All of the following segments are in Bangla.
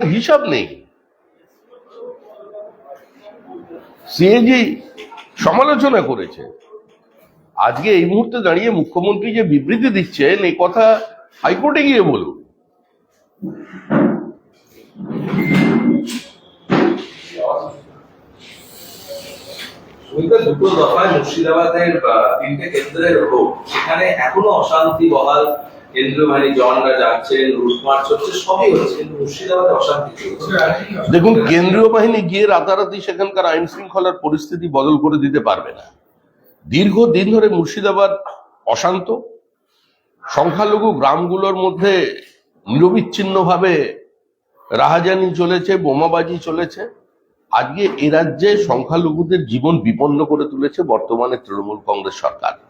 হিসাব নেই। সিএজি সমালোচনা করেছে। আজকে এই মুহূর্তে দাঁড়িয়ে মুখ্যমন্ত্রী যে বিবৃতি দিচ্ছেন, এই কথা হাইকোর্টে গিয়ে বলুন। দুটো দফায় মুর্শিদাবাদের তিনটে কেন্দ্রের ভোট সেখানে এখনও অশান্তি বহাল দেখুন, কেন্দ্রীয় বাহিনী গিয়ে রাতারাতি সেখানকার আইন শৃঙ্খলার পরিস্থিতি বদল করে দিতে পারবে না। দীর্ঘদিন ধরে মুর্শিদাবাদ অশান্ত। সংখ্যালঘু গ্রামগুলোর মধ্যে নিরবিচ্ছিন্নভাবে রাহাজানি চলেছে, বোমাবাজি চলেছে। আজকে এ রাজ্যে সংখ্যালঘুদের জীবন বিপন্ন করে তুলেছে বর্তমানে তৃণমূল কংগ্রেস সরকার।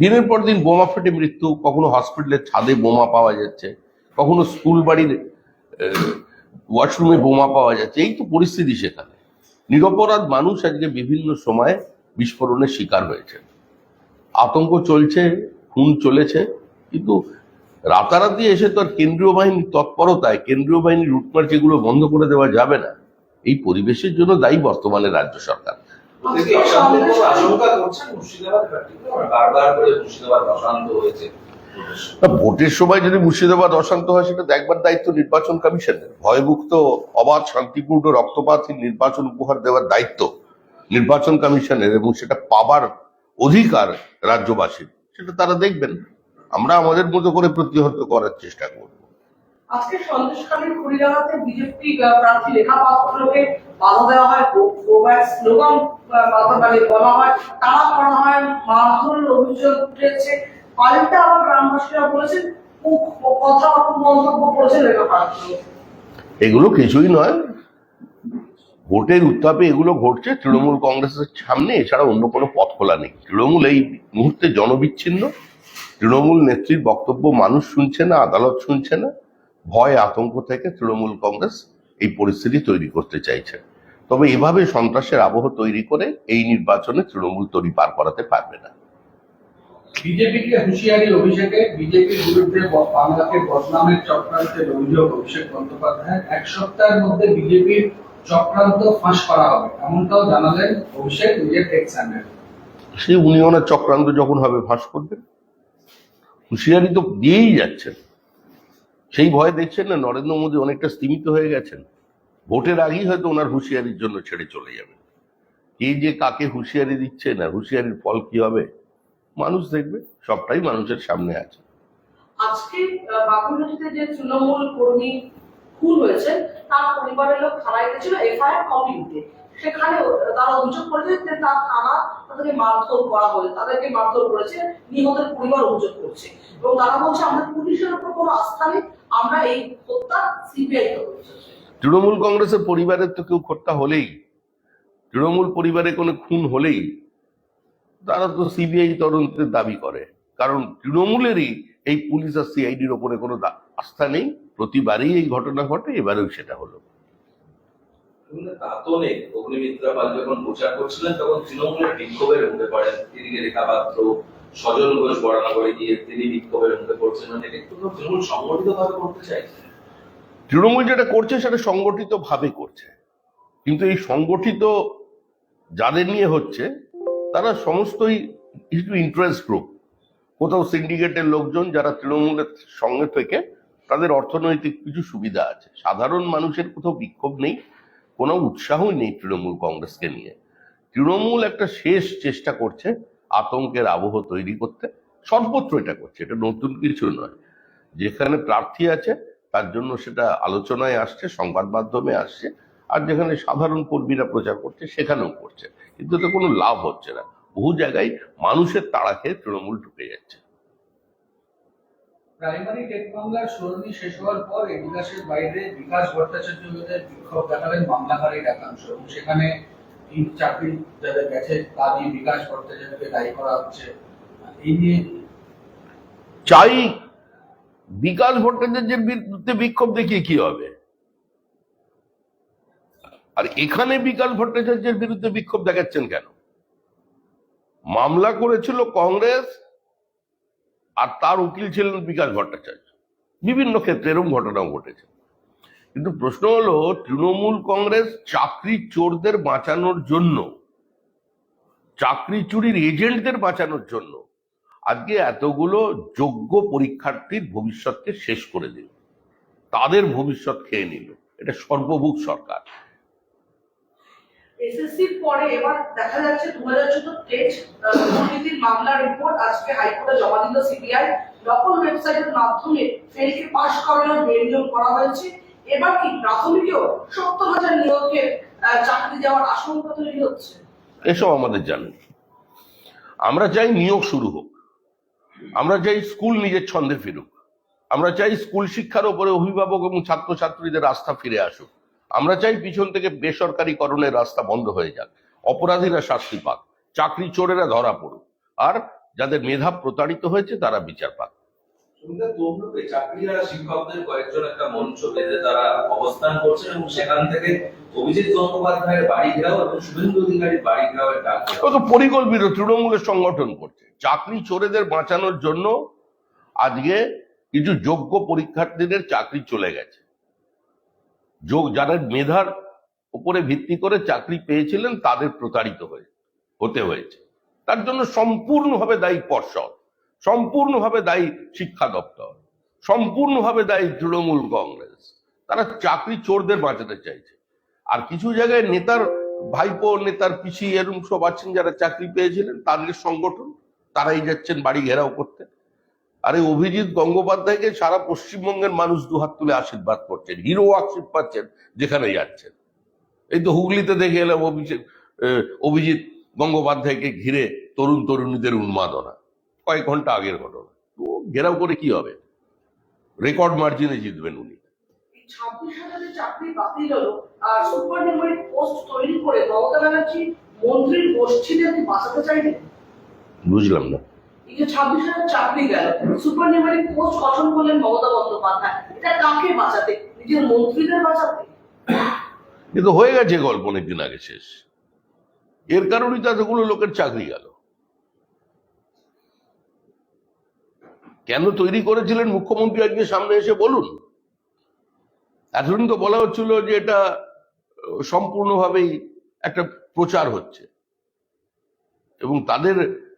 দিনের পর দিন বোমা ফেটে মৃত্যু, কখনো হসপিটালের ছাদে বোমা পাওয়া যাচ্ছে, কখনো স্কুল বাড়ির ওয়াশরুমে বোমা পাওয়া যাচ্ছে, এই তো পরিস্থিতি সেখানে। নিরপরাধ মানুষ আজকে বিভিন্ন সময়ে বিস্ফোরণের শিকার হয়েছে। আতঙ্ক চলছে, খুন চলেছে, কিন্তু রাতারাতি এসে তো আর কেন্দ্রীয় বাহিনীর তৎপরতায়, কেন্দ্রীয় বাহিনীর রুটমার্চ এগুলো বন্ধ করে দেওয়া যাবে না। এই পরিবেশের জন্য দায়ী বর্তমানে রাজ্য সরকার। ওদের কি অশান্তির কোনো আশঙ্কা করছেন মুর্শিদাবাদ বারবার করে মুর্শিদাবাদ অশান্ত হয়েছে ভোটের সময়। যদি মুর্শিদাবাদ অশান্ত হয় সেটা দেখবার দায়িত্ব নির্বাচন কমিশনের। ভয়মুক্ত অবাধ শান্তিপূর্ণ রক্তপাতহীন নির্বাচন উপহার দেওয়ার দায়িত্ব নির্বাচন কমিশনের এবং সেটা পাবার অধিকার রাজ্যবাসীর। সেটা তারা দেখবেন। আমরা আমাদের মতো করে প্রতিহত করার চেষ্টা করব। আজকে সন্দেশখালীর কুড়িগ্রামে বিজেপি প্রার্থী লেখা পাত্রকে বাধা দেওয়া হয় গোব্যাক স্লোগান মানে বলা হয় তারা করা হয় মারধরের অভিযোগ উঠেছে। পাল্টা আবার গ্রামবাসীরা বলেছেন কথা মন্তব্য করেছে লেখা পাত্র। এগুলো কিছুই নয়। ভোটের উত্তাপে এগুলো ঘটছে। তৃণমূল কংগ্রেসের সামনে, এছাড়া অন্য কোনো পথ খোলা নেই। তৃণমূল এই মুহূর্তে জনবিচ্ছিন্ন। তৃণমূল নেত্রীর বক্তব্য মানুষ শুনছে না, আদালত শুনছে না। ভয় আতঙ্ক থেকে তৃণমূল কংগ্রেস এই পরিস্থিতি তৈরি করতে চাইছে। তবে এভাবে সন্ত্রাসের আবহ তৈরি করে এই নির্বাচনে তৃণমূল তৈরি পার করাতে পারবে না। বিজেপিকে হুঁশিয়ারি অভিষেকে বিজেপির বিরুদ্ধে বাংলাকে বদনামের চক্রান্তের অভিযোগ অভিষেক বন্দ্যোপাধ্যায় এক সপ্তাহের মধ্যে বিজেপির চক্রান্ত ফাঁস করা হবে এমনটাও জানালেন অভিষেক নিজের টেক্স চ্যানেল। সে উনি ওনার চক্রান্ত যখন হবে ফাঁস করবেন হুঁশিয়ারি তো দিয়েই যাচ্ছেন। সেই ভয় দেখছেন না? নরেন্দ্র মোদী অনেকটা স্তীমিত হয়ে গেছেন। ভোটের আগেই হয়তো ওনার হুঁশিয়ারির জন্য ছেড়ে চলে যাবে কে যে কাকে হুঁশিয়ারি দিচ্ছে না হুঁশিয়ারির ফল কি হবে? মানুষ দেখবে সবটাই মানুষের সামনে আছে। আজকে আহ, যে তৃণমূল কর্মী খুন হয়েছে তার পরিবারের লোক থানায় গেছিল এফআইআর কপি সেখানে তারা অভিযোগ করেছে যে তার থানা তাদেরকে মারধর করা হয়েছে, তাদেরকে মারধর করেছে, নিহতের পরিবার অভিযোগ করছে। এবং তারা বলছে আমাদের পুলিশের উপর কোনো আস্থা নেই, আমরা এই হত্যা সিবিআই করছে তৃণমূল কংগ্রেসের পরিবারের তো কেউ হত্যা হলেই, তৃণমূল পরিবারে কোনো খুন হলেই, তারা তো সিবিআই তদন্তের দাবি করে। কারণ তৃণমূলেরই এই পুলিশ আর সিআইডির ওপরে কোনো আস্থা নেই। প্রতিবারই এই ঘটনা ঘটে, এবারেও সেটা হলো। কিন্তু দাঁতনে অগ্নিমিত্রা পাল যখন প্রচার করছিলেন, তখন তৃণমূলের বিক্ষোভের রেখা পাত্র ঘোষ গিয়ে তিনি বিক্ষোভের পড়ছেন। মানে কিন্তু তৃণমূল সংগঠিত ভাবে করতে চাইছে তৃণমূল যেটা করছে, সেটা সংগঠিত ভাবে করছে। কিন্তু এই সংগঠিত যাদের নিয়ে হচ্ছে, তারা সমস্তই একটু ইন্টারেস্ট গ্রুপ কোথাও সিন্ডিকেটের লোকজন যারা তৃণমূলের সঙ্গে থেকে, তাদের অর্থনৈতিক কিছু সুবিধা আছে। সাধারণ মানুষের কোথাও বিক্ষোভ নেই। কোনো উৎসাহই নেই তৃণমূল কংগ্রেসকে নিয়ে। তৃণমূল একটা শেষ চেষ্টা করছে আতঙ্কের আবহ তৈরি করতে। সর্বত্র এটা করছে, এটা নতুন কিছু নয়। যেখানে প্রার্থী আছে, তার জন্য সেটা আলোচনায় আসছে, সংবাদ মাধ্যমে আসছে, আর যেখানে সাধারণ কর্মীরা প্রচার করছে, সেখানেও করছে। কিন্তু তো কোনো লাভ হচ্ছে না। বহু জায়গায় মানুষের তাড়া খেয়ে তৃণমূল ঢুকে যাচ্ছে। প্রাইমারি টেট মামলার শুনানি শেষ হওয়ার পর এই বিকাশের বাইরে বিকাশ ভট্টাচার্য বিরুদ্ধে বিক্ষোভ দেখালেন মামলাকারীর একাংশ। এবং সেখানে তিন চাকরি যাদের গেছে, তা নিয়ে বিকাশ ভট্টাচার্যকে দায়ী করা হচ্ছে। এই নিয়ে চাই বিকাশ ভট্টাচার্যের বিরুদ্ধে বিক্ষোভ দেখিয়ে কি হবে? আর এখানে বিকাশ ভট্টাচার্যের বিরুদ্ধে বিক্ষোভ দেখাচ্ছেন কেন? মামলা করেছিল কংগ্রেস আর তার উকিল ছিলেন বিকাশ ভট্টাচার্য। বিভিন্ন ক্ষেত্রে এরকম ঘটনাও ঘটেছে। কিন্তু প্রশ্ন হলো, তৃণমূল কংগ্রেস চাকরি চোরদের বাঁচানোর জন্য, চাকরি চুরির এজেন্টদের বাঁচানোর জন্য আজকে এতগুলো যোগ্য পরীক্ষার্থীর ভবিষ্যৎকে শেষ করে দিল। তাদের ভবিষ্যৎ খেয়ে নিল। এটা সর্বভুক সরকার। এসএসসির পরে এবার দেখা যাচ্ছে দু হাজার চোদ্দ টেট দুর্নীতির মামলার রিপোর্ট আজকে হাইকোর্টে জমা দিল সিবিআই নকল ওয়েবসাইটের মাধ্যমে ফেলকে পাশ করানোর করা হয়েছে। এবার কি প্রাথমিকেও সত্তর হাজার নিয়োগের চাকরি দেওয়ার আশঙ্কা তৈরি হচ্ছে? এসব আমাদের জানেন আমরা চাই নিয়োগ শুরু হোক। আমরা চাই স্কুল নিজের ছন্দে ফিরুক। আমরা চাই স্কুল শিক্ষার উপরে অভিভাবক এবং ছাত্রছাত্রীদের আস্থা ফিরে আসুক। আমরা চাই পিছন থেকে বেসরকারীকরণের রাস্তা বন্ধ হয়ে যাক। অপরাধীরা শাস্তি পাক চাকরি চোরেরা ধরা পড়ুক আর যাদের মেধা প্রতারিত হয়েছে তারা বিচার পাক। শিক্ষকদের কয়েকজন একটা মঞ্চ বেঁধে তারা অবস্থান করছেন এবং সেখান থেকে অভিজিৎ গঙ্গোপাধ্যায়ের বাড়ি ঘেরাও এবং শুভেন্দু অধিকারীর বাড়ি ঘেরাওয়ের ডাক ও তো পরিকল্পিত তৃণমূলের সংগঠন করছে। চাকরি চোরেদের বাঁচানোর জন্য আজকে কিছু যোগ্য পরীক্ষার্থীদের চাকরি চলে গেছে। যোগ যারা মেধার উপরে ভিত্তি করে চাকরি পেয়েছিলেন, তাদের প্রতারিত হয়ে, হতে হয়েছে। তার জন্য সম্পূর্ণভাবে দায়ী পর্ষদ, সম্পূর্ণভাবে দায়ী শিক্ষা দপ্তর, সম্পূর্ণভাবে দায়ী তৃণমূল কংগ্রেস। তারা চাকরি চোরদের বাঁচাতে চাইছে। আর কিছু জায়গায় নেতার ভাইপো, নেতার পিসি এরম সব আছেন যারা চাকরি পেয়েছিলেন, তাদের সংগঠন, তারাই যাচ্ছেন বাড়ি ঘেরাও করতে। আরে অভিজিৎ গঙ্গোপাধ্যায়কে সারা পশ্চিমবঙ্গের মানুষ দুহাত তুলে আশীর্বাদ করছেন হিরো আশীর্বাদ পাচ্ছেন যেখানে যাচ্ছেন। এই তো হুগলিতে দেখে এলাম অভিষেক অভিজিৎ গঙ্গোপাধ্যায়কে ঘিরে তরুণ তরুণীদের উন্মাদনা কয়েক ঘণ্টা আগের ঘটনা। তো ঘেরাও করে কি হবে? রেকর্ড মার্জিনে জিতবেন উনি। ছাব্বিশ হাজারের চাকরি বাতিল হলো আর সুপার নিউমারিক পোস্ট তৈরি করে মমতা ব্যানার্জি মন্ত্রীর গোষ্ঠীদের বাঁচাতে চাইলেন? বুঝলাম না। ছাব্বিশ হাজার চাকরি গেল পোস্ট গঠন করলেন মমতা বন্দ্যোপাধ্যায়। এটা কাকে বাঁচাতে? নিজের মন্ত্রীদের বাঁচাতে? কিন্তু হয়ে গেছে গল্প অনেকদিন আগে শেষ। এর কারণেই তো লোকের চাকরি গেল। কেন তৈরি করেছিলেন মুখ্যমন্ত্রী আজকে সামনে এসে বলুন? এতদিন তো বলা হচ্ছিল যে এটা সম্পূর্ণভাবেই একটা প্রচার হচ্ছে। এবং তাদের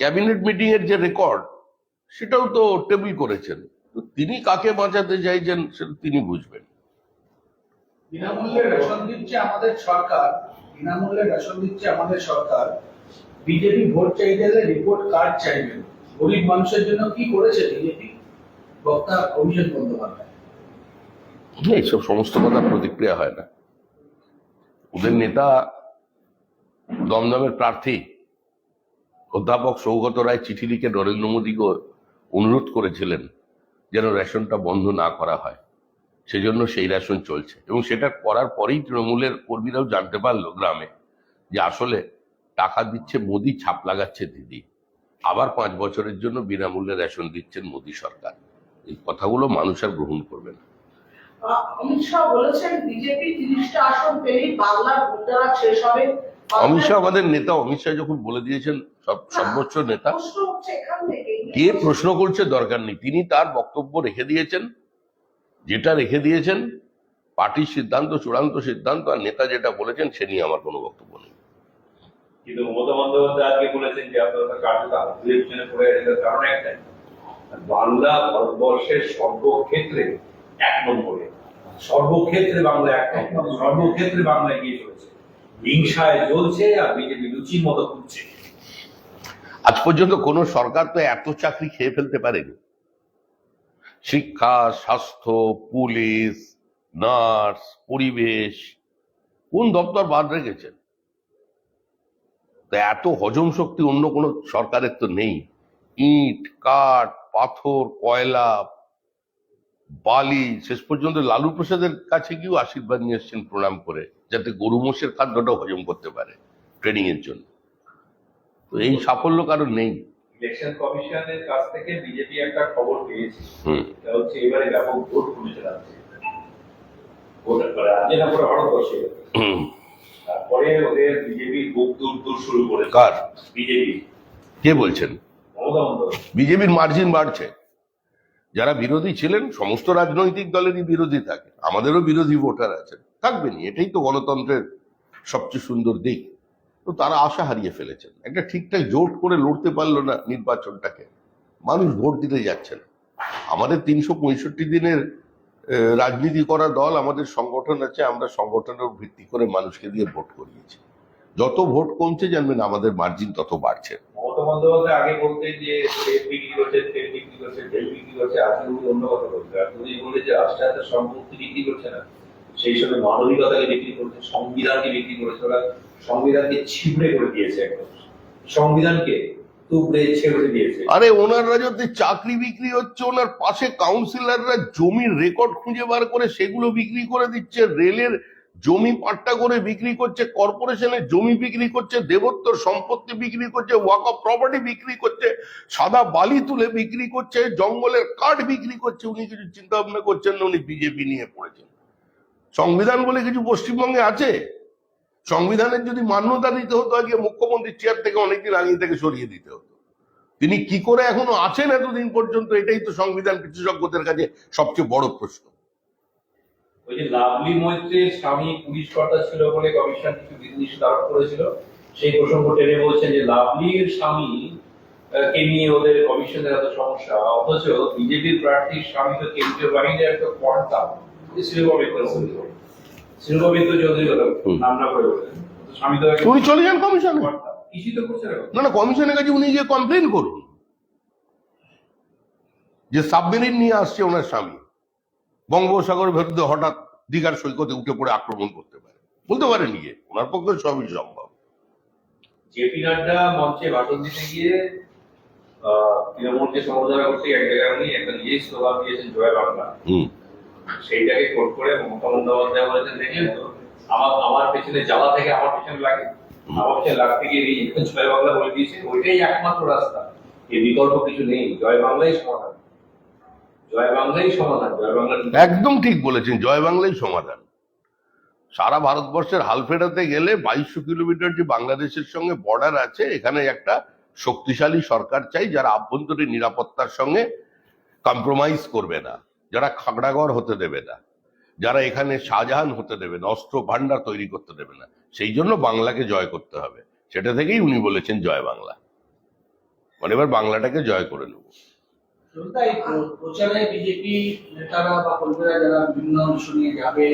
ক্যাবিনেট মিটিং এর যে রেকর্ড সেটাও তো টেবিল করেছেন। তো তিনি কাকে বাঁচাতে চাইছেন সেটা তিনি বুঝবেন। বিনামূল্যে রেশন দিচ্ছে আমাদের সরকার বিনামূল্যে রেশন দিচ্ছে আমাদের সরকার বিজেপি ভোট চাইতে গেলে রিপোর্ট কার্ড চাইবেন গরিব মানুষের জন্য কি করেছে বিজেপি? বক্তা অভিষেক বন্দ্যোপাধ্যায়। এইসব সমস্ত কথা প্রতিক্রিয়া হয় না। ওদের নেতা দমদমের প্রার্থী। অধ্যাপক সৌগত রায় চিঠি লিখে নরেন্দ্র মোদীকে অনুরোধ করেছিলেন যেন রেশনটা বন্ধ না করা হয়। সেজন্য সেই রেশন চলছে এবং সেটা করার পরেই তৃণমূলের কর্মীরাও জানতে পারল গ্রামে যে আসলে টাকা দিচ্ছে মোদি ছাপ লাগাচ্ছে দিদি। আবার পাঁচ বছরের জন্য বিনামূল্যে রেশন দিচ্ছেন মোদী সরকার। এই কথাগুলো মানুষ আর গ্রহণ করবে না। অমিত শাহ বলেছেন বিজেপি তিরিশটা আসন পেলেই বাংলার শেষ হবে। অমিত শাহ আমাদের নেতা অমিত শাহ যখন বলে দিয়েছেন সব সর্বোচ্চ নেতা। থেকে। কে প্রশ্ন করছে দরকার নেই। তিনি তার বক্তব্য রেখে দিয়েছেন যেটা রেখে দিয়েছেন পার্টির সিদ্ধান্ত চূড়ান্ত সিদ্ধান্ত আর নেতা যেটা বলেছেন সে নিয়ে আমার কোনো বক্তব্য নেই। কিন্তু মমতা বন্দ্যোপাধ্যায় আজকে বলেছেন যে আপনারা কার্যত আত্মীয় পিছনে পড়ে কারণ একটাই বাংলা ভারতবর্ষের সর্বক্ষেত্রে এক নম্বরে। সর্বক্ষেত্রে বাংলা এক নম্বর সর্বক্ষেত্রে বাংলা এগিয়ে চলেছে। হিংসায় জ্বলছে আর বিজেপি লুচির মতো আজ পর্যন্ত কোনো সরকার তো এত চাকরি খেয়ে ফেলতে পারেনি। শিক্ষা, স্বাস্থ্য, পুলিশ, নার্স, পরিবেশ, কোন দপ্তর বাদ রেখেছেন? এত হজম শক্তি অন্য কোনো সরকারের তো নেই। ইট, কাঠ, পাথর, কয়লা, বালি, শেষ পর্যন্ত লালু প্রসাদের কাছে গিয়েও আশীর্বাদ নিয়ে এসছেন প্রণাম করে, যাতে গরু মোষের খাদ্যটা হজম করতে পারে ট্রেনিং এর জন্য। তো এই সাফল্য কারণ নেই। ইলেকশন কমিশনের কাছ থেকে বিজেপি একটা খবর পেয়েছে। সেটা হচ্ছে এবারে ব্যাপক ভোট করে তারপরে ওদের বিজেপি বুক দূর দূর শুরু করেছে। কার? বিজেপি। কে বলছেন? বিজেপির মার্জিন বাড়ছে। যারা বিরোধী ছিলেন সমস্ত রাজনৈতিক দলেরই বিরোধী থাকে। আমাদেরও বিরোধী ভোটার আছেন। থাকবেনই এটাই তো গণতন্ত্রের সবচেয়ে সুন্দর দিক। তো তারা আশা হারিয়ে ফেলেছেন। একটা ঠিকঠাক জোট করে লড়তে পারল না নির্বাচনটাকে। মানুষ ভোট দিতে যাচ্ছে না। আমাদের তিনশো পঁয়ষট্টি দিনের রাজনীতি করা দল, আমাদের সংগঠন আছে, আমরা সংগঠনের ভিত্তি করে মানুষকে দিয়ে ভোট করিয়েছি। যত ভোট কমছে, জানবেন আমাদের মার্জিন তত বাড়ছে। সেই সঙ্গে মানবিকতাকে বিক্রি করছে, সংবিধানকে বিক্রি করেছে। ওরা সংবিধানকে ছিবড়ে করে দিয়েছে সংবিধানকে আরে ওনার রাজত্বে চাকরি বিক্রি হচ্ছে, ওনার পাশে কাউন্সিলররা জমির রেকর্ড খুঁজে বার করে সেগুলো বিক্রি করে দিচ্ছে, রেলের জমি পাট্টা করে বিক্রি করছে কর্পোরেশনের জমি বিক্রি করছে দেবত্বর সম্পত্তি বিক্রি করছে ওয়াক অফ প্রপার্টি বিক্রি করছে, সাদা বালি তুলে বিক্রি করছে, জঙ্গলের কাঠ বিক্রি করছে। উনি কিছু চিন্তা ভাবনা করছেন না, উনি বিজেপি নিয়ে পড়েছেন। সংবিধান বলে কিছু পশ্চিমবঙ্গে আছে? সংবিধানের যদি মান্যতা দিতে হতো, আগে মুখ্যমন্ত্রীর চেয়ার থেকে অনেকদিন আগে থেকে সরিয়ে দিতে হতো। তিনি কি করে এখনও আছেন এতদিন পর্যন্ত, এটাই তো সংবিধান বিশেষজ্ঞদের কাছে সবচেয়ে বড় প্রশ্ন। ওই যে লাভলি মৈত্রের স্বামী পুলিশ কর্তা ছিল বলে কমিশন কিছু আরোপ করেছিল, সেই প্রসঙ্গ টেনে বলছেন যে লাভলির স্বামী কে নিয়ে ওদের কমিশনের এত সমস্যা, অথচ বিজেপির প্রার্থীর স্বামী তো কেন্দ্রীয় বাহিনীর একটা কর্তা শ্রীগোবিন্দ চৌধুরী কথা স্বামী তো উনি চলে যান কমিশনে। না না না কমিশনের কাছে উনি গিয়ে কমপ্লেন করুন যে সাবমেরিন নিয়ে আসছে ওনার স্বামী বঙ্গোপসাগরের ভেতরে হঠাৎ দীঘার সৈকতে উঠে পড়ে আক্রমণ করতে পারে। বলতে পারেন গিয়ে ওনার পক্ষে সবই সম্ভব। জেপি নাড্ডা মঞ্চে ভাষণ দিতে গিয়ে আহ, তৃণমূলকে করতে এক জায়গায় উনি একটা নিজেই স্লোগান দিয়েছেন জয় বাংলা। হুম। সেইটাকে কোট করে মমতা বন্দ্যোপাধ্যায় বলেছেন দেখলেন তো, আমার আমার পেছনে জ্বালা থেকে আমার পেছনে লাগে। আমার পেছনে লাগতে গিয়ে এই জয় বাংলা বলে দিয়েছে, ওইটাই একমাত্র রাস্তা। এর বিকল্প কিছু নেই। জয় বাংলাই সমাধান। জয় বাংলাই সমাধান। জয় বাংলা একদম ঠিক বলেছেন, জয় বাংলাই সমাধান। সারা ভারতবর্ষের হাল ফেরাতে গেলে বাইশশো কিলোমিটার যে বাংলাদেশের সঙ্গে বর্ডার আছে, এখানে একটা শক্তিশালী সরকার চাই যারা আভ্যন্তরীণ নিরাপত্তার সঙ্গে কম্প্রোমাইজ করবে না। যারা খাগড়াগড় হতে দেবে না যারা এখানে শাহজাহান হতে দেবে না অস্ত্র ভান্ডার তৈরি করতে দেবে না সেই জন্য বাংলাকে জয় করতে হবে। সেটা থেকেই উনি বলেছেন জয় বাংলা। মানে এবার বাংলাটাকে জয় করে নেব। প্রচারে বিজেপি নেতারা বা কর্মীরা যারা বিভিন্ন অংশ নিয়ে যাবে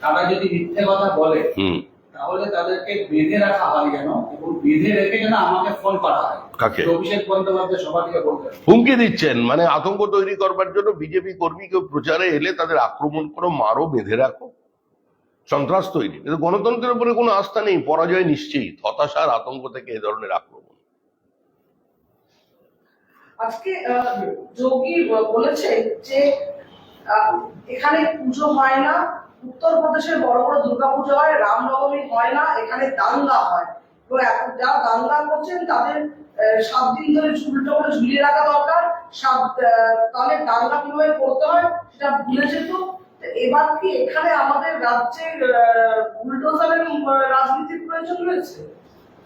তারা যদি মিথ্যে কথা বলে হুম। তাহলে তাদেরকে বেঁধে রাখা হয় যেন এবং বেঁধে রেখে যেন আমাকে ফোন করা হয়। কাকে? অভিষেক বন্দ্যোপাধ্যায় সভা বলতেন হুমকি দিচ্ছেন। মানে আতঙ্ক তৈরি করবার জন্য বিজেপি কর্মীকে প্রচারে এলে তাদের আক্রমণ করো মারো বেঁধে রাখো। সন্ত্রাস তৈরি। কিন্তু গণতন্ত্রের উপরে কোনো আস্থা নেই। পরাজয় নিশ্চিত। হতাশার আতঙ্ক থেকে এ ধরনের আক্রমণ। আজকে যোগী বলেছে যে এখানে পুজো হয় না উত্তরপ্রদেশের বড় বড় দুর্গাপুজো হয়, রামনবমী হয় না, এখানে দাঙ্গা হয়। তো যারা দাঙ্গা করছেন, তাদের সাত দিন ধরে ঝুলটো করে ঝুলিয়ে রাখা দরকার। সাত তাহলে দাঙ্গা কীভাবে করতে হয় সেটা ভুলে যেত। এবার কি এখানে আমাদের রাজ্যের বুলডোজারের রাজনীতির প্রয়োজন রয়েছে?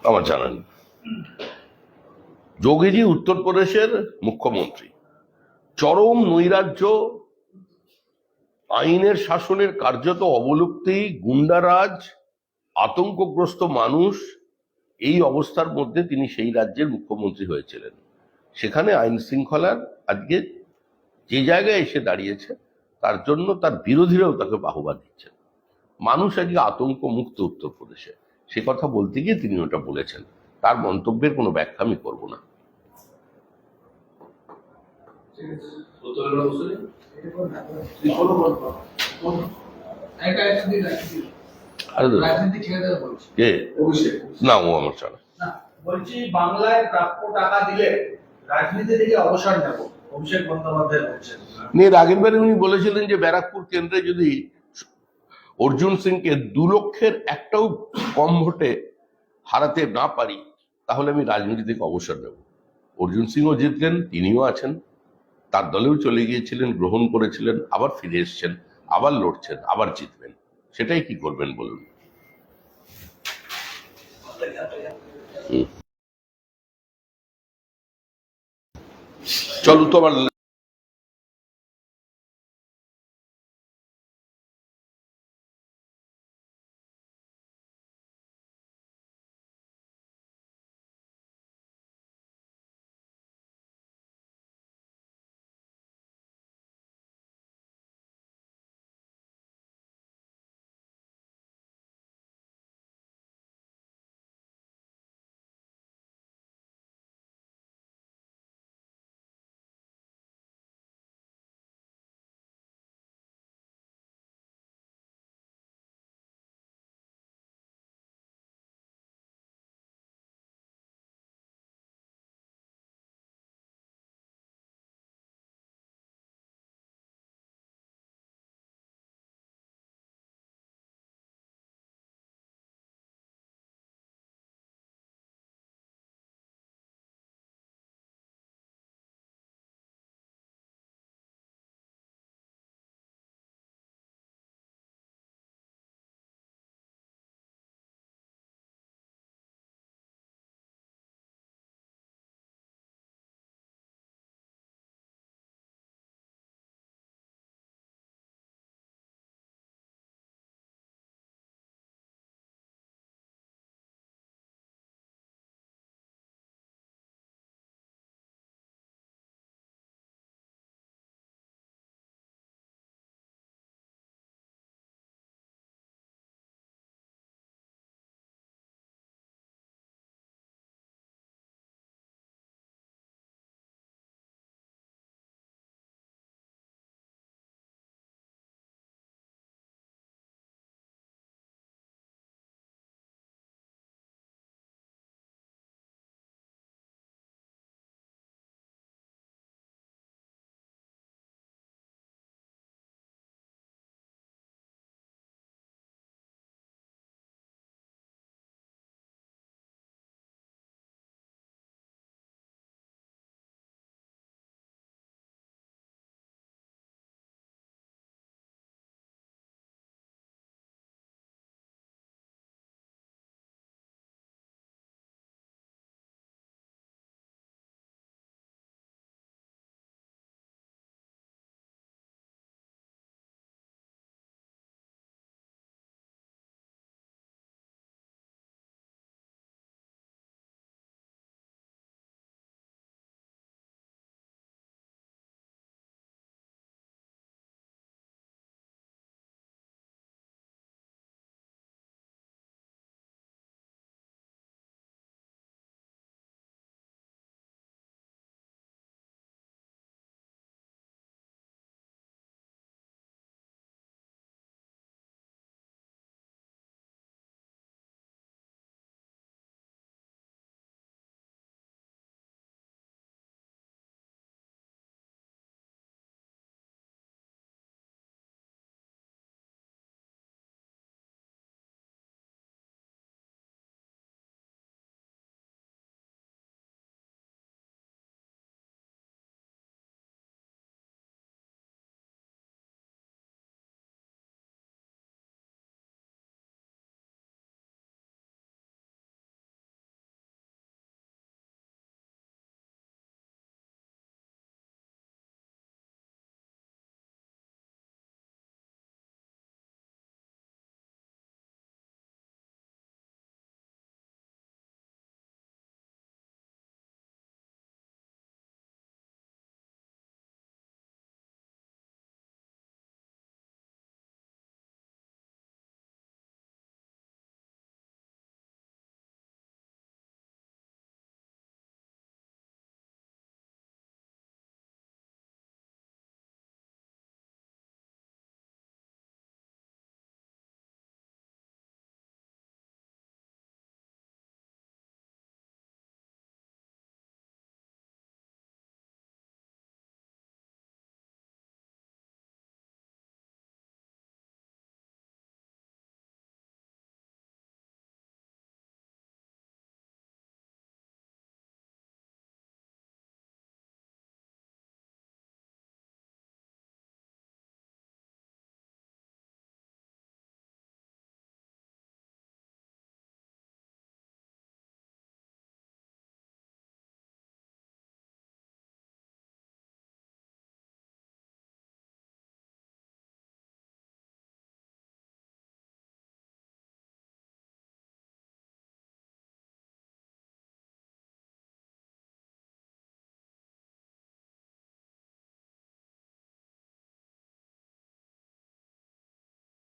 আমার জানা নেই। যোগীজি উত্তরপ্রদেশের মুখ্যমন্ত্রী। চরম নৈরাজ্য আইনের শাসনের কার্যত অবলুপ্তি, গুন্ডারাজ, আতঙ্কগ্রস্ত মানুষ, এই অবস্থার মধ্যে তিনি সেই রাজ্যের মুখ্যমন্ত্রী হয়েছিলেন। সেখানে আইন শৃঙ্খলার আজকে যে জায়গায় এসে দাঁড়িয়েছে, তার জন্য তার বিরোধীরাও তাকে বাহবা দিচ্ছেন। মানুষ আজকে আতঙ্ক মুক্ত উত্তরপ্রদেশে। সে কথা বলতে গিয়ে তিনি ওটা বলেছেন। তার মন্তব্যের কোনো ব্যাখ্যা আমি করব না। উত্তরের বসুন কোনো বলব একটা একটা দিন রাজনীতি আরে দাদা, রাজনীতি ছেড়ে দেবে বলছি কে? না ও আমার ছাড়া বলছি বাংলায় প্রাপ্য টাকা দিলে রাজনীতি থেকে অবসর নেব অভিষেক বন্দ্যোপাধ্যায় বলছেন। নিয়ে আগের বারে উনি বলেছিলেন যে ব্যারাকপুর কেন্দ্রে যদি অর্জুন সিংকে দু লক্ষের একটাও কম ভোটে হারাতে না পারি তাহলে আমি রাজনীতি থেকে অবসর নেব। অর্জুন সিংও জিতলেন তিনিও আছেন। তার দলেও চলে গিয়েছিলেন, গ্রহণ করেছিলেন, আবার ফিরে এসছেন, আবার লড়ছেন, আবার জিতবেন সেটাই কি করবেন বলুন। চলো তো আবার